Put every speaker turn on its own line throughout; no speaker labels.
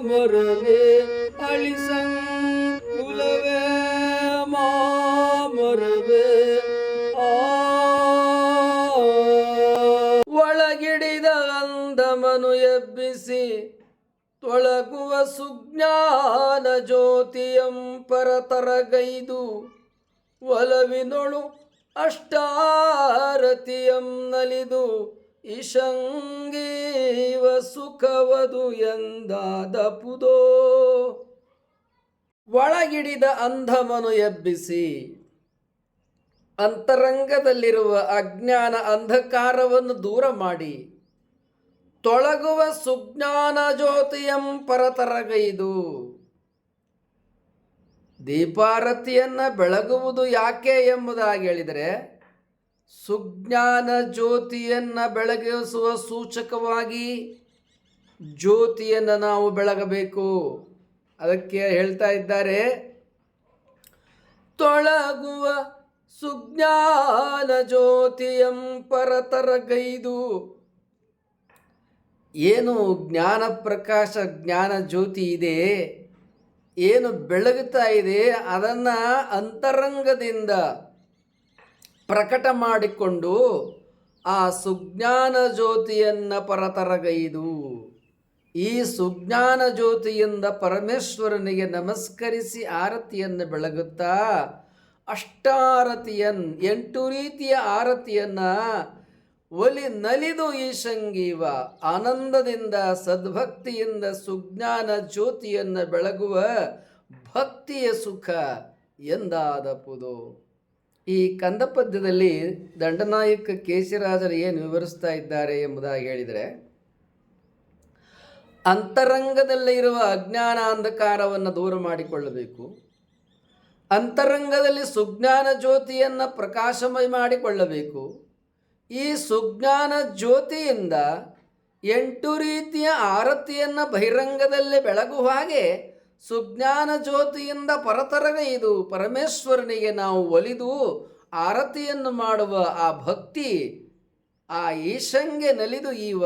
ಮಾಮರವೇ ಅಳಿಸಂಕುಲವೇ ಮಾಮರವೇ. ಆ ಒಳಗಿಡಿದ ಅಂದಮನು ಎಬ್ಬಿಸಿ ತೊಳಗುವ ಸುಜ್ಞಾನ ಜ್ಯೋತಿಯಂ ಪರತರಗೈದು ಒಲವಿನೊಳು ಅಷ್ಟಾರತಿಯಂ ನಲಿದು ಇಶಂಗೀವ ಸುಖವದು ಎಂದಾದ ಪುದೋ ಒಳಗಿಡಿದ ಅಂಧಮನು ಎಬ್ಬಿಸಿ, ಅಂತರಂಗದಲ್ಲಿರುವ ಅಜ್ಞಾನ ಅಂಧಕಾರವನ್ನು ದೂರ ಮಾಡಿ, ತೊಳಗುವ ಸುಜ್ಞಾನ ಜ್ಯೋತಿಯಂ ಪರತರಗೈದು. ದೀಪಾರತಿಯನ್ನು ಬೆಳಗುವುದು ಯಾಕೆ ಎಂಬುದಾಗಿ ಹೇಳಿದರೆ ಸುಜ್ಞಾನ ಜ್ಯೋತಿಯನ್ನು ಬೆಳಗಿಸುವ ಸೂಚಕವಾಗಿ ಜ್ಯೋತಿಯನ್ನು ನಾವು ಬೆಳಗಬೇಕು. ಅದಕ್ಕೆ ಹೇಳ್ತಾ ಇದ್ದಾರೆ, ತೊಳಗುವ ಸುಜ್ಞಾನ ಜ್ಯೋತಿಯಂ ಪರತರಗೈದು. ಏನು ಜ್ಞಾನ ಪ್ರಕಾಶ ಜ್ಞಾನ ಜ್ಯೋತಿ ಇದೆ, ಏನು ಬೆಳಗುತ್ತಾ ಇದೆ, ಅದನ್ನು ಅಂತರಂಗದಿಂದ ಪ್ರಕಟ ಮಾಡಿಕೊಂಡು ಆ ಸುಜ್ಞಾನ ಜ್ಯೋತಿಯನ್ನು ಪರತರಗೈದು. ಈ ಸುಜ್ಞಾನ ಜ್ಯೋತಿಯಿಂದ ಪರಮೇಶ್ವರನಿಗೆ ನಮಸ್ಕರಿಸಿ ಆರತಿಯನ್ನು ಬೆಳಗುತ್ತಾ ಅಷ್ಟಾರತಿಯನ್ ಎಂಟು ರೀತಿಯ ಆರತಿಯನ್ನು ಒಲಿ ನಲಿದು ಈ ಸಂಗೀವ ಆನಂದದಿಂದ ಸದ್ಭಕ್ತಿಯಿಂದ ಸುಜ್ಞಾನ ಜ್ಯೋತಿಯನ್ನು ಬೆಳಗುವ ಭಕ್ತಿಯ ಸುಖ ಎಂದಾದಪುದು. ಈ ಕಂದ ಪದ್ಯದಲ್ಲಿ ದಂಡನಾಯಕ ಕೇಶಿರಾಜರು ಏನು ವಿವರಿಸ್ತಾ ಇದ್ದಾರೆ ಎಂಬುದಾಗಿ ಹೇಳಿದರೆ, ಅಂತರಂಗದಲ್ಲಿ ಇರುವ ಅಜ್ಞಾನ ಅಂಧಕಾರವನ್ನು ದೂರ ಮಾಡಿಕೊಳ್ಳಬೇಕು. ಅಂತರಂಗದಲ್ಲಿ ಸುಜ್ಞಾನ ಜ್ಯೋತಿಯನ್ನು ಪ್ರಕಾಶಮಯ ಮಾಡಿಕೊಳ್ಳಬೇಕು. ಈ ಸುಜ್ಞಾನ ಜ್ಯೋತಿಯಿಂದ ಎಂಟು ರೀತಿಯ ಆರತಿಯನ್ನು ಬಹಿರಂಗದಲ್ಲಿ ಬೆಳಗುವ ಹಾಗೆ ಸುಜ್ಞಾನ ಜ್ಯೋತಿಯಿಂದ ಪರತರಗೈದು ಪರಮೇಶ್ವರನಿಗೆ ನಾವು ಒಲಿದು ಆರತಿಯನ್ನು ಮಾಡುವ ಆ ಭಕ್ತಿ, ಆ ಈಶಂಗೆ ನಲಿದು ಈವ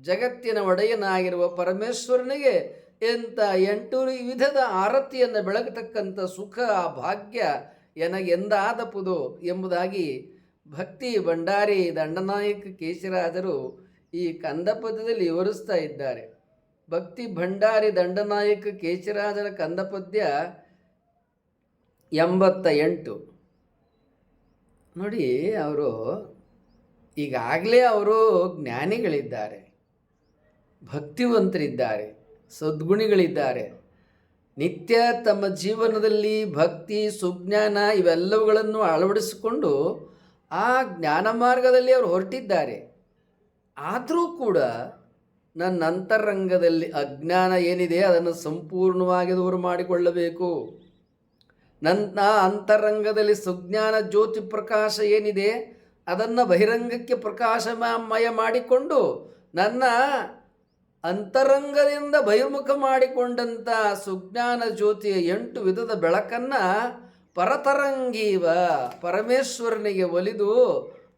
ಜಗತ್ತಿನ ಒಡೆಯನಾಗಿರುವ ಪರಮೇಶ್ವರನಿಗೆ ಎಂಥ ಎಂಟು ವಿಧದ ಆರತಿಯನ್ನು ಬೆಳಗತಕ್ಕಂಥ ಸುಖ ಆ ಭಾಗ್ಯ ಎನಗೆಂದಾದಪುದು ಎಂಬುದಾಗಿ ಭಕ್ತಿ ಭಂಡಾರಿ ದಂಡನಾಯಕ ಕೇಶರಾಜರು ಈ ಕಂದಪದದಲ್ಲಿ ವಿವರಿಸ್ತಾ ಇದ್ದಾರೆ. ಭಕ್ತಿ ಭಂಡಾರಿ ದಂಡನಾಯಕ ಕೇಶರಾಜರ ಕಂದಪದ್ಯ ಎಂಬತ್ತ ಎಂಟು. ನೋಡಿ ಅವರು, ಈಗಾಗಲೇ ಅವರು ಜ್ಞಾನಿಗಳಿದ್ದಾರೆ, ಭಕ್ತಿವಂತರಿದ್ದಾರೆ, ಸದ್ಗುಣಿಗಳಿದ್ದಾರೆ. ನಿತ್ಯ ತಮ್ಮ ಜೀವನದಲ್ಲಿ ಭಕ್ತಿ, ಸುಜ್ಞಾನ ಇವೆಲ್ಲವುಗಳನ್ನು ಅಳವಡಿಸಿಕೊಂಡು ಆ ಜ್ಞಾನ ಮಾರ್ಗದಲ್ಲಿ ಅವರು ಹೊರಟಿದ್ದಾರೆ. ಆದರೂ ಕೂಡ ನನ್ನ ಅಂತರಂಗದಲ್ಲಿ ಅಜ್ಞಾನ ಏನಿದೆ ಅದನ್ನು ಸಂಪೂರ್ಣವಾಗಿ ದೂರ ಮಾಡಿಕೊಳ್ಳಬೇಕು. ನನ್ನ ಅಂತರಂಗದಲ್ಲಿ ಸುಜ್ಞಾನ ಜ್ಯೋತಿ ಪ್ರಕಾಶ ಏನಿದೆ ಅದನ್ನು ಬಹಿರಂಗಕ್ಕೆ ಪ್ರಕಾಶಮಯ ಮಾಡಿಕೊಂಡು ನನ್ನ ಅಂತರಂಗದಿಂದ ಬಹಿರ್ಮುಖ ಮಾಡಿಕೊಂಡಂಥ ಸುಜ್ಞಾನ ಜ್ಯೋತಿಯ ಎಂಟು ವಿಧದ ಬೆಳಕನ್ನು ಪರತರಂಗೀವ, ಪರಮೇಶ್ವರನಿಗೆ ಒಲಿದು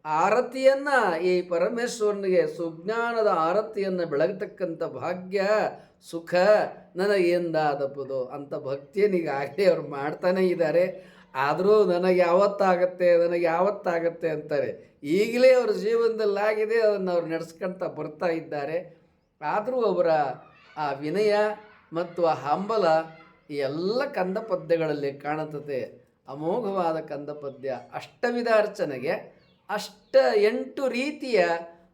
ಆರತಿಯನ್ನು ಈ ಪರಮೇಶ್ವರನಿಗೆ ಸುಜ್ಞಾನದ ಆರತಿಯನ್ನು ಬೆಳಗತಕ್ಕಂಥ ಭಾಗ್ಯ, ಸುಖ ನನಗೆಂದಾದಪ್ಪದು ಅಂತ ಭಕ್ತಿಯನಿಗಾಗಲೇ ಅವ್ರು ಮಾಡ್ತಾನೇ ಇದ್ದಾರೆ. ಆದರೂ ನನಗೆ ಯಾವತ್ತಾಗತ್ತೆ ನನಗೆ ಯಾವತ್ತಾಗತ್ತೆ ಅಂತಾರೆ. ಈಗಲೇ ಅವ್ರ ಜೀವನದಲ್ಲಾಗಿದೆ, ಅದನ್ನು ಅವ್ರು ನಡೆಸ್ಕೊಳ್ತಾ ಬರ್ತಾ ಇದ್ದಾರೆ. ಆದರೂ ಅವರ ಆ ವಿನಯ ಮತ್ತು ಆ ಹಂಬಲ ಎಲ್ಲ ಕಂದ ಪದ್ಯಗಳಲ್ಲಿ ಕಾಣುತ್ತದೆ. ಅಮೋಘವಾದ ಕಂದ ಪದ್ಯ ಅಷ್ಟವಿಧ ಅರ್ಚನೆಗೆ ಅಷ್ಟ ಎಂಟು ರೀತಿಯ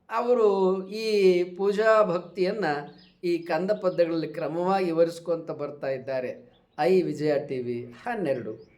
ಅವರು ಈ ಪೂಜಾ ಭಕ್ತಿಯನ್ನು ಈ ಕಂದ ಪದ್ಯಗಳಲ್ಲಿ ಕ್ರಮವಾಗಿ ವಿವರಿಸ್ಕೊತ ಬರ್ತಾ ಇದ್ದಾರೆ. ಐ ವಿಜಯ ಟಿ ವಿ ಹನ್ನೆರಡು.